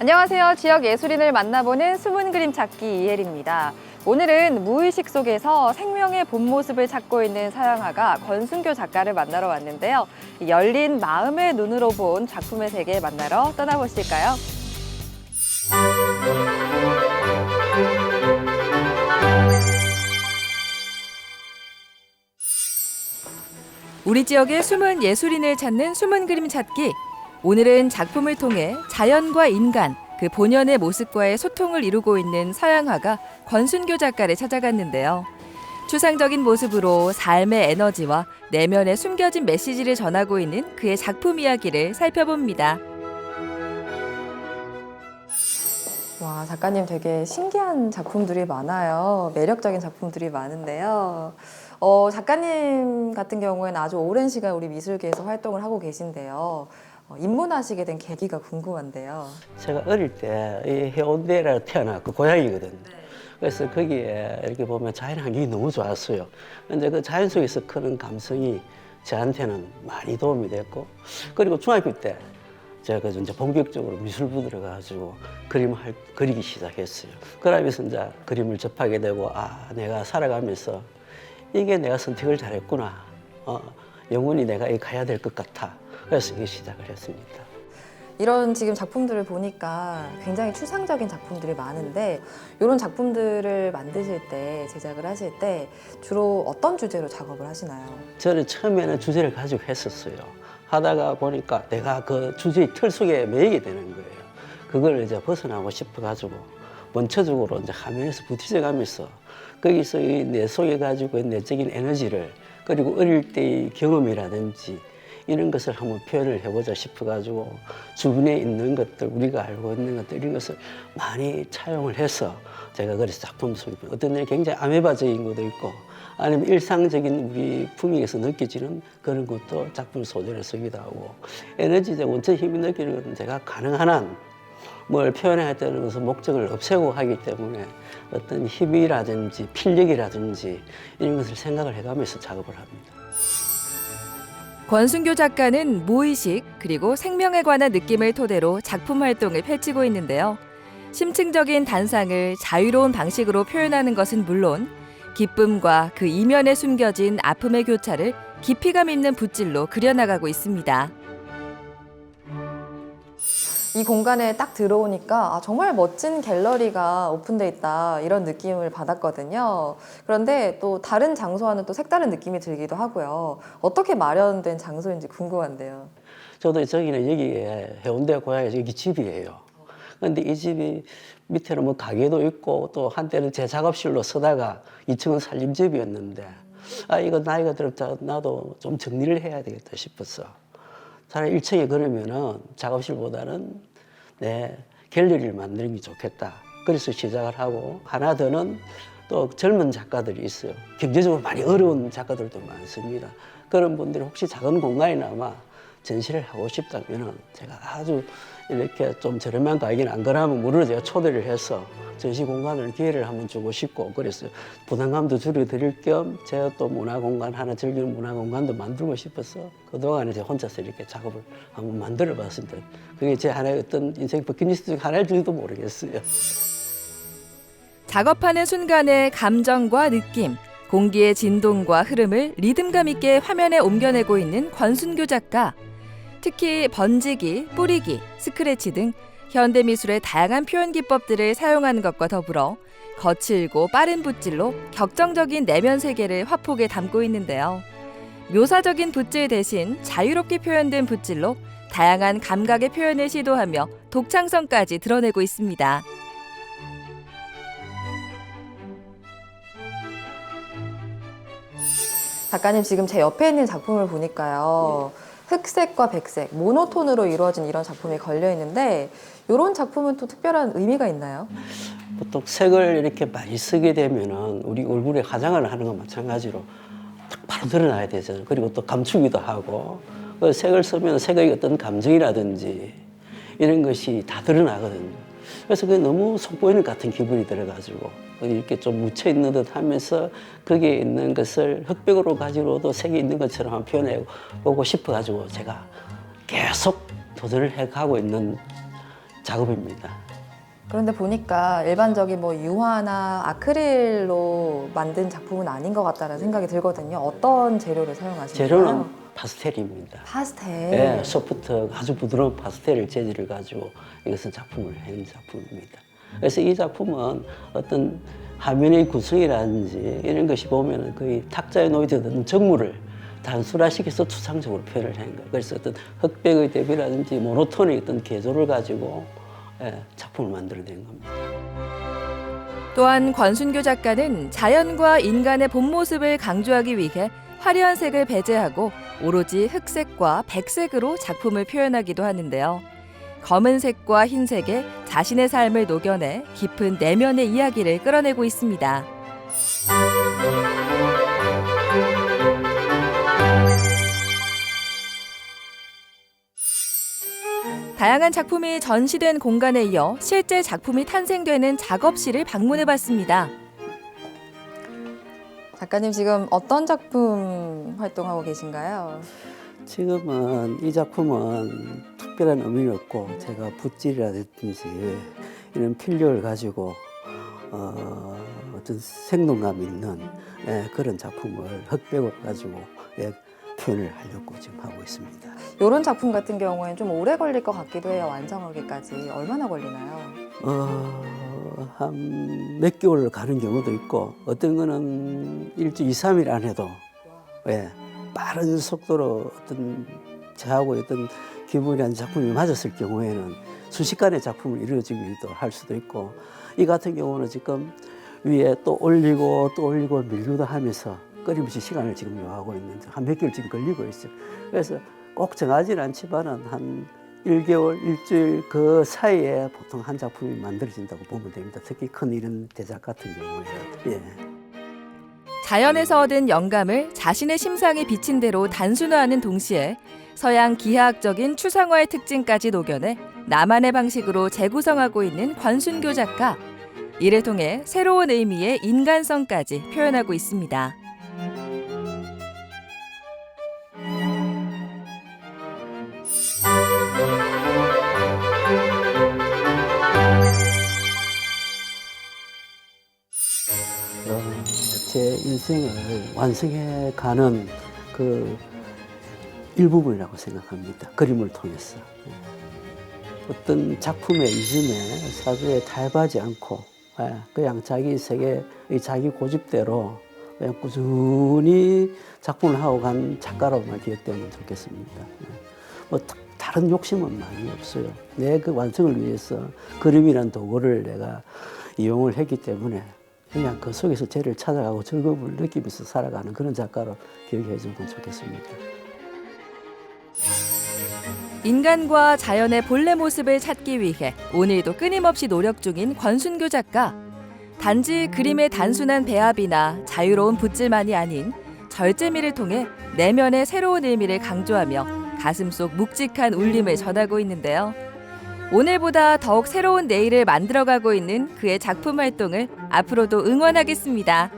안녕하세요. 지역 예술인을 만나보는 숨은 그림 찾기 이혜리입니다. 오늘은 무의식 속에서 생명의 본 모습을 찾고 있는 서양화가 권순교 작가를 만나러 왔는데요. 이 열린 마음의 눈으로 본 작품의 세계 만나러 떠나보실까요? 우리 지역의 숨은 예술인을 찾는 숨은 그림 찾기. 오늘은 작품을 통해 자연과 인간, 그 본연의 모습과의 소통을 이루고 있는 서양화가 권순교 작가를 찾아갔는데요. 추상적인 모습으로 삶의 에너지와 내면에 숨겨진 메시지를 전하고 있는 그의 작품 이야기를 살펴봅니다. 와, 작가님 되게 신기한 작품들이 많아요. 매력적인 작품들이 많은데요. 어, 작가님 같은 경우에는 아주 오랜 시간 우리 미술계에서 활동을 하고 계신데요. 어, 입문하시게 된 계기가 궁금한데요. 제가 어릴 때 이 해운대라 태어났고 고향이거든요. 그래서 거기에 이렇게 보면 자연 환경이 너무 좋았어요. 근데 그 자연 속에서 크는 감성이 저한테는 많이 도움이 됐고 그리고 중학교 때 제가 그 이제 본격적으로 미술부 들어가가지고 그림을 할- 그리기 시작했어요. 그러면서 이제 그림을 접하게 되고 아 내가 살아가면서 이게 내가 선택을 잘했구나. 어, 영원히 내가 이 가야 될 것 같아. 이게 시작을 했습니다. 이런 지금 작품들을 보니까 굉장히 추상적인 작품들이 많은데 이런 작품들을 만드실 때 제작을 하실 때 주로 어떤 주제로 작업을 하시나요? 저는 처음에는 주제를 가지고 했었어요. 하다가 보니까 내가 그 주제의 틀 속에 매이게 되는 거예요. 그걸 이제 벗어나고 싶어가지고 원초적으로 이제 화면에서 부딪혀가면서 거기서 이내 속에 가지고 있는 내적인 에너지를 그리고 어릴 때의 경험이라든지 이런 것을 한번 표현을 해보자 싶어가지고 주변에 있는 것들 우리가 알고 있는 것들 이런 것을 많이 차용을 해서 제가 그래서 작품 속에 어떤 데 굉장히 아메바적인 것도 있고 아니면 일상적인 우리 분위기에서 느껴지는 그런 것도 작품 소재를 쓰기도 하고 에너지적 원천 힘이 느끼는 것은 제가 가능한 한 뭘 표현해야 되는 것은 목적을 없애고 하기 때문에 어떤 힘이라든지 필력이라든지 이런 것을 생각을 해가면서 작업을 합니다. 권순교 작가는 무의식 그리고 생명에 관한 느낌을 토대로 작품 활동을 펼치고 있는데요. 심층적인 단상을 자유로운 방식으로 표현하는 것은 물론 기쁨과 그 이면에 숨겨진 아픔의 교차를 깊이감 있는 붓질로 그려나가고 있습니다. 이 공간에 딱 들어오니까 아, 정말 멋진 갤러리가 오픈돼 있다 이런 느낌을 받았거든요. 그런데 또 다른 장소와는 또 색다른 느낌이 들기도 하고요. 어떻게 마련된 장소인지 궁금한데요. 저도 저기는 여기에 해운대 고향에서 여기 집이에요. 근데 이 집이 밑에는 뭐 가게도 있고 또 한때는 제 작업실로 쓰다가 2층은 살림집이었는데 아 이거 나이가 들었다 나도 좀 정리를 해야 되겠다 싶었어. 차라리 1층에 그러면은 작업실보다는 내 갤러리를 만드는 게 좋겠다. 그래서 시작을 하고 하나 더는 또 젊은 작가들이 있어요. 경제적으로 많이 어려운 작가들도 많습니다. 그런 분들이 혹시 작은 공간이나마 전시를 하고 싶다면은 제가 아주 이렇게 좀 저렴한 가격은 안 그러면 무료로 제가 초대를 해서 전시 공간을 기회를 한번 주고 싶고 그래서 부담감도 줄여드릴 겸 제가 또 문화 공간 하나 즐기는 문화 공간도 만들고 싶어서 그동안에 제가 혼자서 이렇게 작업을 한번 만들어 봤습니다. 그게 제 하나의 어떤 인생 버킷리스트 중 하나일지도 모르겠어요. 작업하는 순간의 감정과 느낌, 공기의 진동과 흐름을 리듬감 있게 화면에 옮겨내고 있는 권순교 작가. 특히 번지기, 뿌리기, 스크래치 등 현대 미술의 다양한 표현 기법들을 사용하는 것과 더불어 거칠고 빠른 붓질로 격정적인 내면 세계를 화폭에 담고 있는데요. 묘사적인 붓질 대신 자유롭게 표현된 붓질로 다양한 감각의 표현을 시도하며 독창성까지 드러내고 있습니다. 작가님 지금 제 옆에 있는 작품을 보니까요. 흑색과 백색, 모노톤으로 이루어진 이런 작품이 걸려 있는데 이런 작품은 또 특별한 의미가 있나요? 보통 색을 이렇게 많이 쓰게 되면은 우리 얼굴에 화장을 하는 것 마찬가지로 딱 바로 드러나야 되잖아요. 그리고 또 감추기도 하고 그 색을 쓰면 색의 어떤 감정이라든지 이런 것이 다 드러나거든요. 그래서 그게 너무 속보이는 것 같은 기분이 들어가지고 이렇게 좀 묻혀 있는 듯 하면서 거기에 있는 것을 흑백으로 가지고도 색이 있는 것처럼 표현해 보고 싶어가지고 제가 계속 도전을 해 가고 있는 작업입니다. 그런데 보니까 일반적인 뭐 유화나 아크릴로 만든 작품은 아닌 것 같다는 생각이 들거든요. 어떤 재료를 사용하시나요? 재료는 파스텔입니다. 파스텔. 예, 소프트 아주 부드러운 파스텔 재질을 가지고 이것은 작품을 한 작품입니다. 그래서 이 작품은 어떤 화면의 구성이라든지 이런 것이 보면 거의 탁자에 놓여있던 정물을 단순화시켜서 추상적으로 표현을 한 거예요. 그래서 어떤 흑백의 대비라든지 모노톤의 어떤 개조를 가지고 예, 작품을 만들어낸 겁니다. 또한 권순교 작가는 자연과 인간의 본 모습을 강조하기 위해 화려한 색을 배제하고 오로지 흑색과 백색으로 작품을 표현하기도 하는데요. 검은색과 흰색에 자신의 삶을 녹여내 깊은 내면의 이야기를 끌어내고 있습니다. 다양한 작품이 전시된 공간에 이어 실제 작품이 탄생되는 작업실을 방문해 봤습니다. 작가님 지금 어떤 작품 활동하고 계신가요? 지금은 이 작품은 특별한 의미는 없고 제가 붓질이라든지 이런 필력을 가지고 어, 어떤 생동감 있는 예, 그런 작품을 흑백을 가지고 예, 표현을 하려고 지금 하고 있습니다. 이런 작품 같은 경우에는 좀 오래 걸릴 것 같기도 해요. 완성하기까지 얼마나 걸리나요? 어, 한 몇 개월 가는 경우도 있고 어떤 거는 일주 이, 삼일 안에도 예, 빠른 속도로 어떤 저하고 어떤 기분이란 작품이 맞았을 경우에는 순식간에 작품을 이루어지기도 할 수도 있고 이 같은 경우는 지금 위에 또 올리고 또 올리고 밀기도 하면서 끊임없이 시간을 지금 요하고 있는데 한몇 개월 지금 걸리고 있어요. 그래서 꼭 정하지는 않지만은 한 1개월, 일주일 그 사이에 보통 한 작품이 만들어진다고 보면 됩니다. 특히 큰 이런 대작 같은 경우에는. 예. 자연에서 얻은 영감을 자신의 심상에 비친 대로 단순화하는 동시에 서양 기하학적인 추상화의 특징까지 녹여내 나만의 방식으로 재구성하고 있는 권순교 작가. 이를 통해 새로운 의미의 인간성까지 표현하고 있습니다. 제 인생을 완성해 가는 그 일부분이라고 생각합니다. 그림을 통해서. 예. 어떤 작품의 이즘에 사주에 탈바지 않고 예, 그냥 자기 세계의 자기 고집대로 그냥 꾸준히 작품을 하고 간 작가로만 기억되면 좋겠습니다. 예. 뭐 다- 다른 욕심은 많이 없어요. 내 그 완성을 위해서 그림이란 도구를 내가 이용을 했기 때문에 그냥 그 속에서 죄를 찾아가고 즐거움을 느끼면서 살아가는 그런 작가로 기억해 주면 좋겠습니다. 인간과 자연의 본래 모습을 찾기 위해 오늘도 끊임없이 노력 중인 권순교 작가. 단지 그림의 단순한 배합이나 자유로운 붓질만이 아닌 절제미를 통해 내면의 새로운 의미를 강조하며 가슴 속 묵직한 울림을 전하고 있는데요. 오늘보다 더욱 새로운 내일을 만들어가고 있는 그의 작품 활동을 앞으로도 응원하겠습니다.